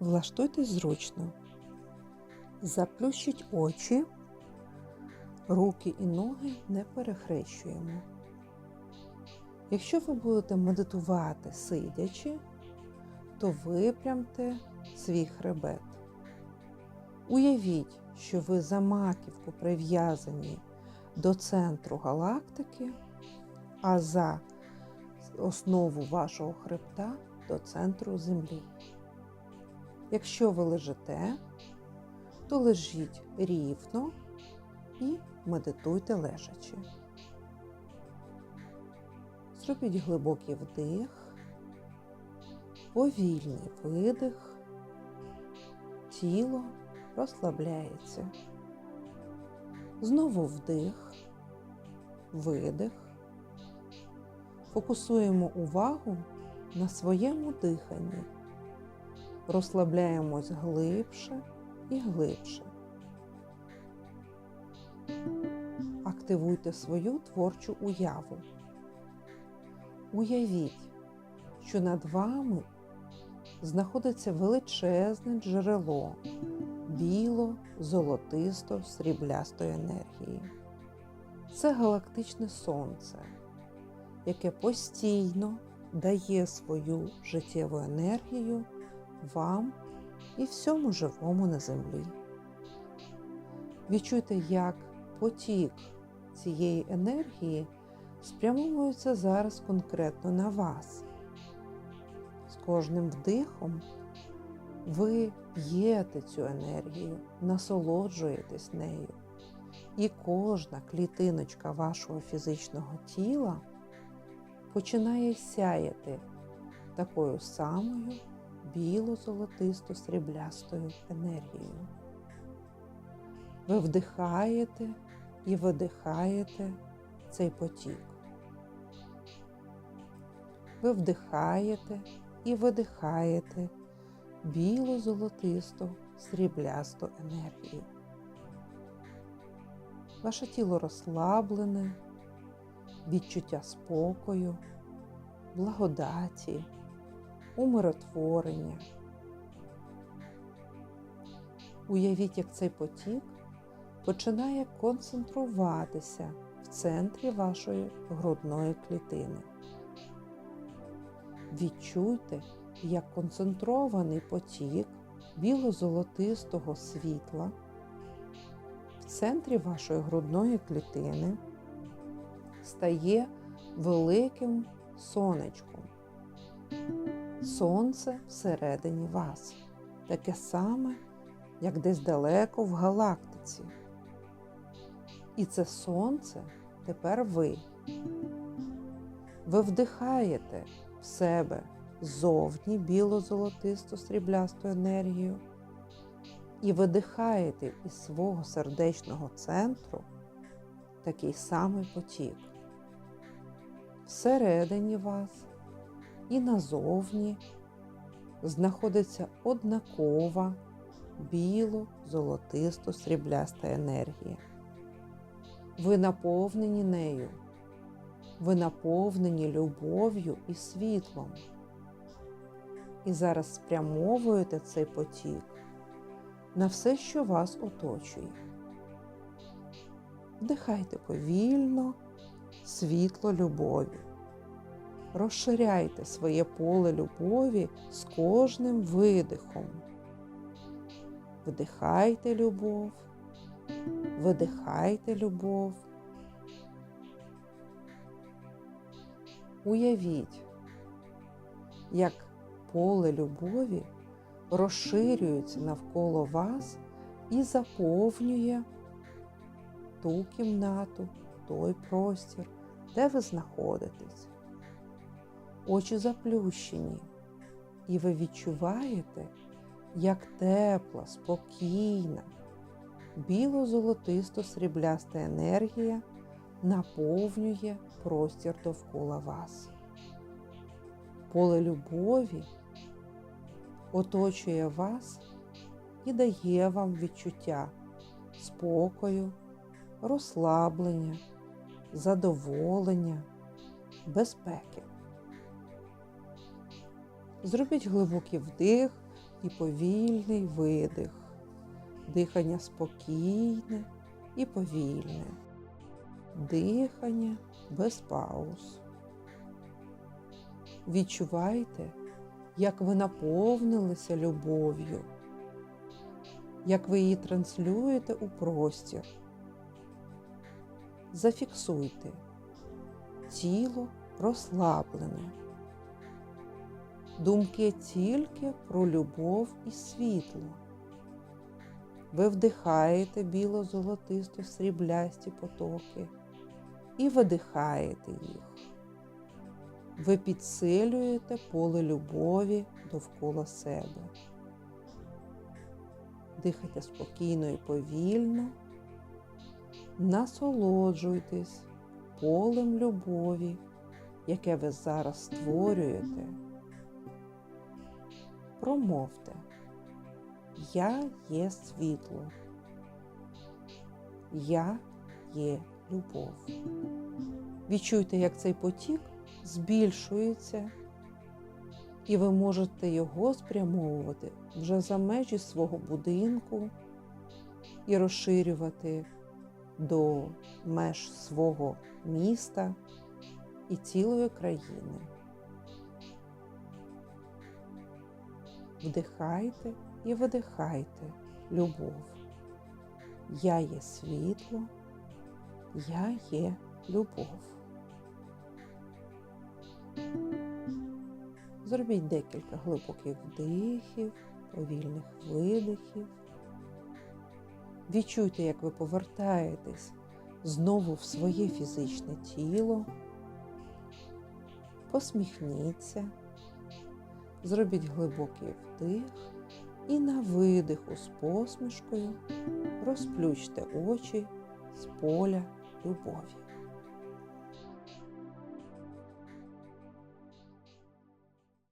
Влаштуйтесь зручно. Заплющіть очі, руки і ноги не перехрещуємо. Якщо ви будете медитувати сидячи, то випрямте свій хребет. Уявіть, що ви за маківку прив'язані до центру галактики, а за основу вашого хребта до центру Землі. Якщо ви лежите, то лежіть рівно і медитуйте лежачи. Зробіть глибокий вдих, повільний видих, тіло розслабляється. Знову вдих, видих. Фокусуємо увагу на своєму диханні. Розслабляємось глибше і глибше. Активуйте свою творчу уяву. Уявіть, що над вами знаходиться величезне джерело біло-золотисто-сріблястої енергії. Це галактичне сонце, яке постійно дає свою життєву енергію вам і всьому живому на землі. Відчуйте, як потік цієї енергії спрямовується зараз конкретно на вас. З кожним вдихом ви п'єте цю енергію, насолоджуєтесь нею, і кожна клітиночка вашого фізичного тіла починає сяяти такою самою біло-золотисто-сріблястою енергією. Ви вдихаєте і видихаєте цей потік. Ви вдихаєте і видихаєте біло-золотисто сріблясту енергію. Ваше тіло розслаблене, відчуття спокою, благодаті, умиротворення. Уявіть, як цей потік починає концентруватися в центрі вашої грудної клітини. Відчуйте, як концентрований потік біло-золотистого світла в центрі вашої грудної клітини стає великим сонечком. Сонце всередині вас, таке саме, як десь далеко в галактиці. І це сонце тепер ви. Ви вдихаєте в себе зовні біло-золотисту сріблясту енергію і видихаєте із свого сердечного центру такий самий потік. Всередині вас і назовні знаходиться однакова біло-золотисто срібляста енергія. Ви наповнені нею, ви наповнені любов'ю і світлом. І зараз спрямовуєте цей потік на все, що вас оточує. Вдихайте повільно світло любові. Розширяйте своє поле любові з кожним видихом. Вдихайте любов, видихайте любов. Уявіть, як поле любові розширюється навколо вас і заповнює ту кімнату, той простір, де ви знаходитесь. Очі заплющені, і ви відчуваєте, як тепла, спокійна, біло-золотисто срібляста енергія наповнює простір довкола вас. Поле любові оточує вас і дає вам відчуття спокою, розслаблення, задоволення, безпеки. Зробіть глибокий вдих, і повільний видих. Дихання спокійне і повільне. Дихання без пауз. Відчувайте, як ви наповнилися любов'ю, як ви її транслюєте у простір. Зафіксуйте. Тіло розслаблене. Думки тільки про любов і світло. Ви вдихаєте біло-золотисто сріблясті потоки і видихаєте їх. Ви підсилюєте поле любові довкола себе. Дихайте спокійно і повільно, насолоджуйтесь полем любові, яке ви зараз створюєте. Промовте. Я є світло. Я є любов. Відчуйте, як цей потік збільшується, і ви можете його спрямовувати вже за межі свого будинку і розширювати до меж свого міста і цілої країни. Вдихайте і видихайте любов. Я є світло, я є любов. Зробіть декілька глибоких вдихів, повільних видихів. Відчуйте, як ви повертаєтесь знову в своє фізичне тіло. Посміхніться, зробіть глибокий вдих і на видиху з посмішкою розплющте очі з поля любові.